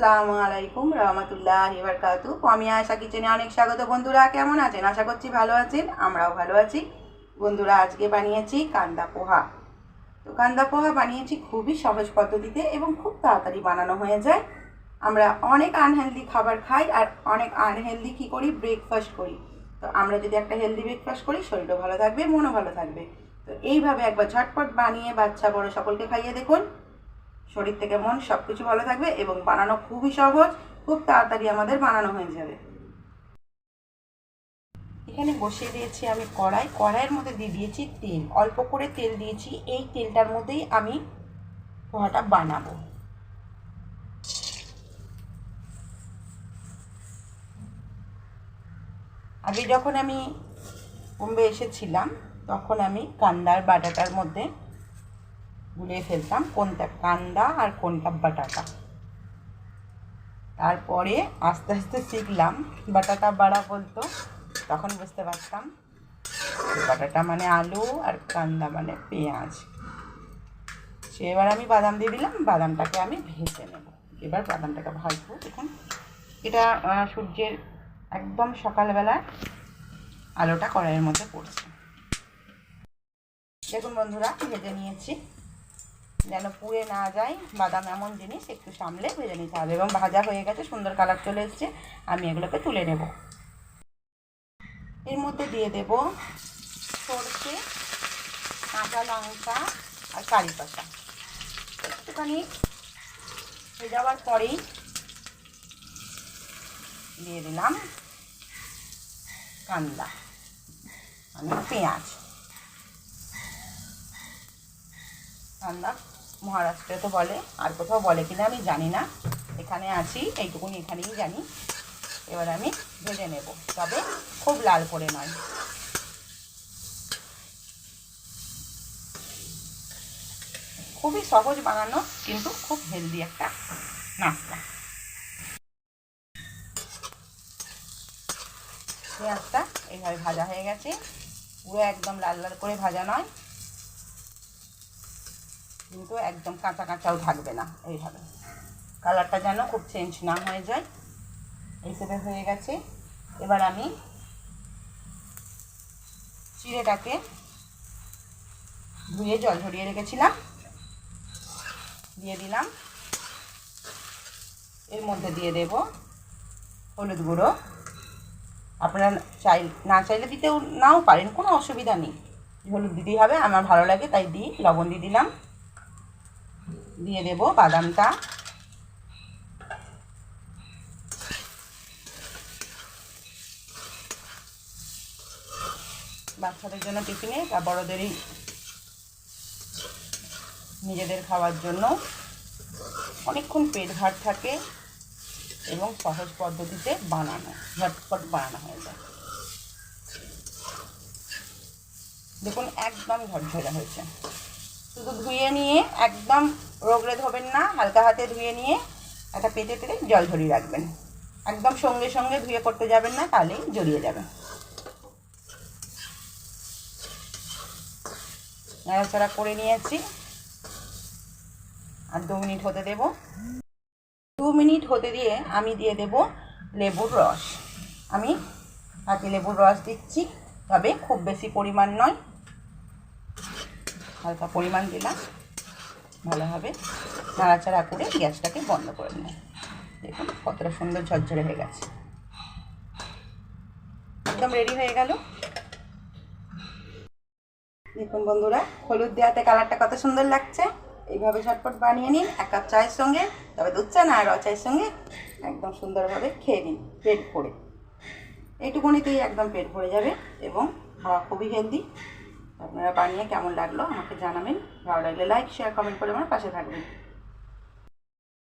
আসসালামু আলাইকুম, রহমতুল্লাহ বারকাতু আমি আয়সা কিচেনে অনেক স্বাগত। বন্ধুরা, কেমন আছেন? আশা করছি ভালো আছেন, আমরাও ভালো আছি। বন্ধুরা, আজকে বানিয়েছি কান্দা পোহা। তো কান্দা পোহা বানিয়েছি খুবই সহজ পদ্ধতিতে এবং খুব তাড়াতাড়ি বানানো হয়ে যায়। আমরা অনেক আনহেলদি খাবার খাই আর অনেক আনহেলদি কী করি? ব্রেকফাস্ট করি। তো আমরা যদি একটা হেলদি ব্রেকফাস্ট করি, শরীরও ভালো থাকবে, মনও ভালো থাকবে। তো এইভাবে একবার ঝটপট বানিয়ে বাচ্চা বড় সকলকে খাইয়ে দেখুন। শরীর থেকে মন সব কিছু ভালো থাকবে এবং বানানো খুবই সহজ, খুব তাড়াতাড়ি আমাদের বানানো হয়ে যাবে। এখানে বসিয়ে দিয়েছি আমি কড়াই। কড়াইয়ের মধ্যে দিয়ে দিয়েছি তেল। অল্প করে তেল দিয়েছি। এই তেলটার মধ্যেই আমি পোহাটা বানাবো। আগে যখন আমি বোম্বে এসেছিলাম, তখন আমি কান্দার বাটাটার মধ্যে গুলিয়ে ফেলতাম কোনটা কান্দা আর কোনটা বাটাটা। তারপরে আস্তে আস্তে শিখলাম বাটাটা বাড়া বলতো, তখন বুঝতে পারতাম বাটাটা মানে আলু আর কান্দা মানে পেঁয়াজ। সে এবার আমি বাদাম দিয়ে দিলাম, বাদামটাকে আমি ভেজে নেব। এবার বাদামটাকে ভাজবো। দেখুন, এটা সূর্যের একদম সকালবেলা আলোটা কড়াইয়ের মধ্যে পড়ছে। দেখুন বন্ধুরা, ভেজে নিয়েছি। যেন পুড়ে না যায়। বাদাম এমন জিনিস, একটু সামলে ভেজে নিতে হবে এবং ভাজা হয়ে গেছে, সুন্দর কালার চলে এসছে। আমি এগুলোকে তুলে নেব। এর মধ্যে দিয়ে দেব সর্ষে, কাঁচা লঙ্কা আর কারি পাতা। একটুখানি যাওয়ার পরেই দিয়ে দিলাম কান্দা। মানে পেঁয়াজ। কান্দা মহারাষ্ট্রে তো বলে, আর কোথাও বলে কিনা আমি জানি না। এখানে আছি, এইটুকুনি এখানেই জানি। এবার আমি ভেজে নেব। তবে খুব লাল করে নয়। খুবই সহজ বানানো, কিন্তু খুব হেলদি একটা নাস্তা। পেঁয়াজটা এইভাবে ভাজা হয়ে গেছে। পুরো একদম লাল লাল করে ভাজা নয়। কিন্তু একদম কাঁচা কাঁচাও থাকবে না এইভাবে। কালারটা যেন খুব চেঞ্জ না হয়ে যায়। এইভাবে হয়ে গেছে। এবার আমি চিড়েটাকে ধুয়ে জল ঝরিয়ে রেখেছিলাম। দিয়ে দিলাম। এর মধ্যে দিয়ে দেব হলুদ গুঁড়ো। আপনারা চাই, না চাইলে দিতেও নাও পারেন, কোনো অসুবিধা নেই। হলুদ দিতেই হবে, আমার ভালো লাগে, তাই দিই, লবণ দিয়ে দিলাম। দিয়ে দেব বাদামটা। বাচ্চাদের জন্য টিফিনে বা বড়োদেরই নিজেদের খাওয়ার জন্য। অনেকক্ষণ পেট ভার থাকে এবং সহজ পদ্ধতিতে বানানো, ঝটপট বানানো হয়ে যায়। দেখুন একদম ঝরঝরে হয়েছে। শুধু ধুয়ে নিয়ে একদম রোগড়ে ধোবেন না, হালকা হাতে ধুয়ে নিয়ে একটা পেটে পেটে জল ঝরিয়ে রাখবেন। একদম সঙ্গে সঙ্গে ধুয়ে করতে যাবেন না, তাহলেই জড়িয়ে যাবে। নাড়াচাড়া করে নিয়েছি। আর দু মিনিট হতে দেব। দু মিনিট হতে দিয়ে আমি দিয়ে দেব লেবুর রস। আমি হাতে লেবুর রস দিচ্ছি, তবে খুব বেশি পরিমাণ নয়। হালকা পরিমাণ দিলাম। ভালোভাবে নাড়াচাড়া করে গ্যাসটাকে বন্ধ করে দিলাম দেখুন কতটা সুন্দর ঝরঝরে হয়ে গেছে। একদম রেডি হয়ে গেল। দেখুন বন্ধুরা, হলুদ দেওয়াতে কালারটা কত সুন্দর লাগছে। এইভাবে ঝটপট বানিয়ে নিন, এক কাপ চায়ের সঙ্গে, তবে দুধ চা না আর চায়ের সঙ্গে একদম সুন্দরভাবে খেয়ে নিন, পেট ভরে। এইটুকুনিতেই একদম পেট ভরে যাবে এবং খাওয়া খুবই হেলদি আপনারা বানিয়ে কেমন লাগল আমাকে জানাবেন। ভালো লাগলে লাইক শেয়ার কমেন্ট করে আমার পাশে থাকবেন।